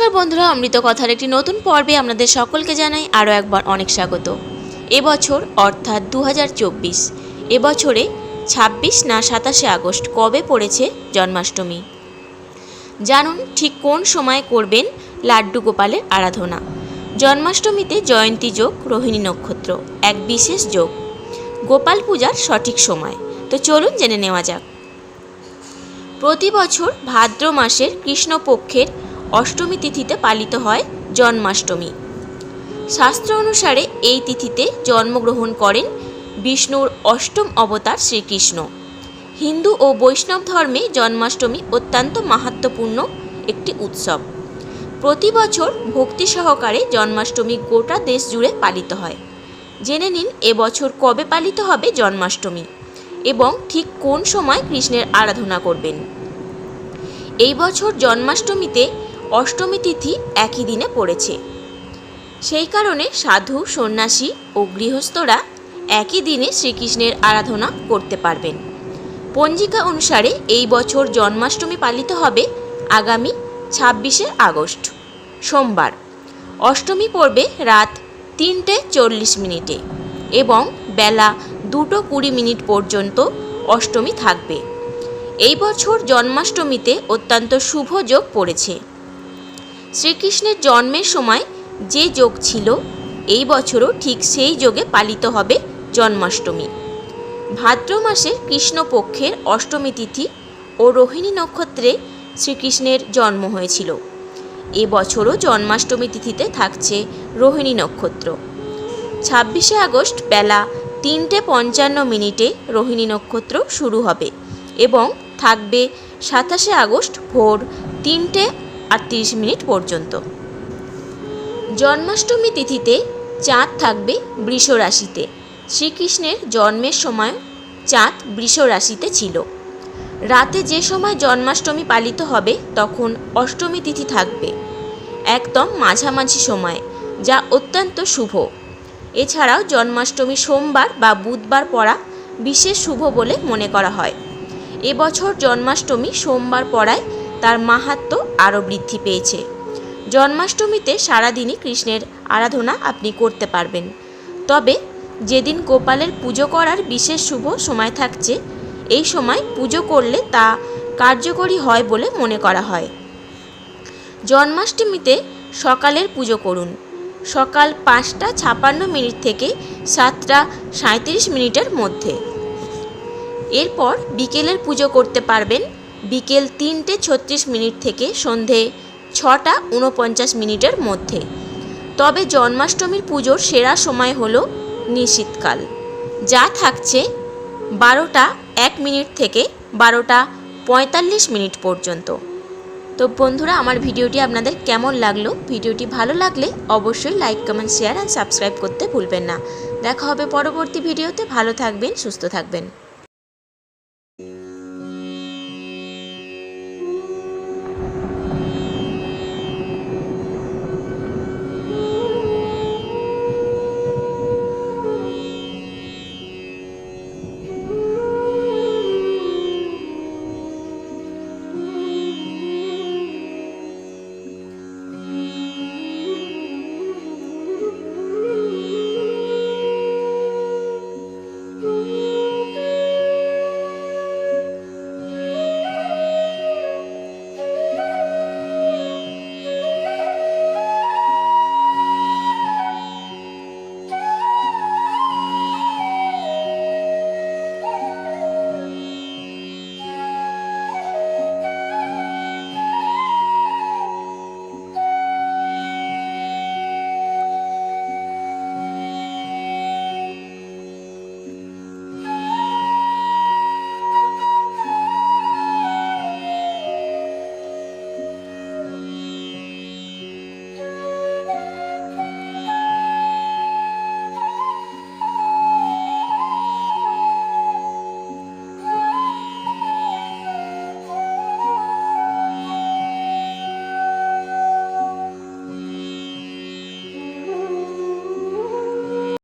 নমস্কার বন্ধুরা, অমৃত কথার একটি নতুন পর্বে আপনাদের সকলকে জানাই আরও একবার অনেক স্বাগত। এবছর, অর্থাৎ দু হাজার চব্বিশ, এবছরে ছাব্বিশ না সাতাশে আগস্ট কবে পড়েছে জন্মাষ্টমী? জানুন ঠিক কোন সময় করবেন লাড্ডু গোপালের আরাধনা। জন্মাষ্টমীতে জয়ন্তী যোগ, রোহিণী নক্ষত্র, এক বিশেষ যোগ। গোপাল পূজার সঠিক সময়। তো চলুন জেনে নেওয়া যাক। প্রতি বছর ভাদ্র মাসের কৃষ্ণপক্ষের অষ্টমী তিথিতে পালিত হয় জন্মাষ্টমী। শাস্ত্র অনুসারে এই তিথিতে জন্মগ্রহণ করেন বিষ্ণুর অষ্টম অবতার শ্রীকৃষ্ণ। হিন্দু ও বৈষ্ণব ধর্মে জন্মাষ্টমী অত্যন্ত মাহাত্ম্যপূর্ণ একটি উৎসব। প্রতি বছর ভক্তি সহকারে জন্মাষ্টমী গোটা দেশ জুড়ে পালিত হয়। জেনে নিন এবছর কবে পালিত হবে জন্মাষ্টমী এবং ঠিক কোন সময় কৃষ্ণের আরাধনা করবেন। এই বছর জন্মাষ্টমীতে অষ্টমী তিথি একই দিনে পড়েছে। সেই কারণে সাধু, সন্ন্যাসী ও গৃহস্থরা একই দিনে শ্রীকৃষ্ণের আরাধনা করতে পারবেন। পঞ্জিকা অনুসারে এই বছর জন্মাষ্টমী পালিত হবে আগামী ছাব্বিশে আগস্ট, সোমবার। অষ্টমী পড়বে রাত তিনটে চল্লিশ মিনিটে এবং বেলা দুটো কুড়ি মিনিট পর্যন্ত অষ্টমী থাকবে। এই বছর জন্মাষ্টমীতে অত্যন্ত শুভ যোগ পড়েছে। শ্রীকৃষ্ণের জন্মের সময় যে যোগ ছিল, এই বছরও ঠিক সেই যোগে পালিত হবে জন্মাষ্টমী। ভাদ্র মাসে কৃষ্ণপক্ষের অষ্টমী তিথি ও রোহিণী নক্ষত্রে শ্রীকৃষ্ণের জন্ম হয়েছিল। এ বছরও জন্মাষ্টমী তিথিতে থাকছে রোহিণী নক্ষত্র। ছাব্বিশে আগস্ট বেলা তিনটে পঞ্চান্ন মিনিটে রোহিণী নক্ষত্র শুরু হবে এবং থাকবে সাতাশে আগস্ট ভোর তিনটে আটত্রিশ মিনিট পর্যন্ত। জন্মাষ্টমী তিথিতে চাঁদ থাকবে বৃষ রাশিতে। শ্রীকৃষ্ণের জন্মের সময় চাঁদ বৃষ রাশিতে ছিল। রাতে যে সময় জন্মাষ্টমী পালিত হবে, তখন অষ্টমী তিথি থাকবে। একদম মাঝামাঝি সময়, যা অত্যন্ত শুভ। এছাড়াও জন্মাষ্টমী সোমবার বা বুধবার পড়া বিশেষ শুভ বলে মনে করা হয়। এবছর জন্মাষ্টমী সোমবার পড়ায় তার মাহাত্ম্য আরও বৃদ্ধি পেয়েছে। জন্মাষ্টমীতে সারাদিনই কৃষ্ণের আরাধনা আপনি করতে পারবেন। তবে যেদিন গোপালের পুজো করার বিশেষ শুভ সময় থাকছে, এই সময় পুজো করলে তা কার্যকরী হয় বলে মনে করা হয়। জন্মাষ্টমীতে সকালের পুজো করুন। সকাল পাঁচটা ছাপান্ন মিনিট থেকে সাতটা সাঁত্রিশ মিনিটের মধ্যে। এরপর বিকেলের পুজো করতে পারবেন বিকেল তিনটে ছত্রিশ মিনিট থেকে সন্ধে ছটা উনপঞ্চাশ মিনিটের মধ্যে। তবে জন্মাষ্টমীর পুজোর সেরা সময় হল নিশীতকাল। যা থাকছে বারোটা এক মিনিট থেকে বারোটা পঁয়তাল্লিশ মিনিট পর্যন্ত। তো বন্ধুরা, আমার ভিডিওটি আপনাদের কেমন লাগল? ভিডিওটি ভালো লাগলে অবশ্যই like, comment, share and subscribe করতে ভুলবেন না। দেখা হবে পরবর্তী ভিডিওতে। ভালো থাকবেন, সুস্থ থাকবেন।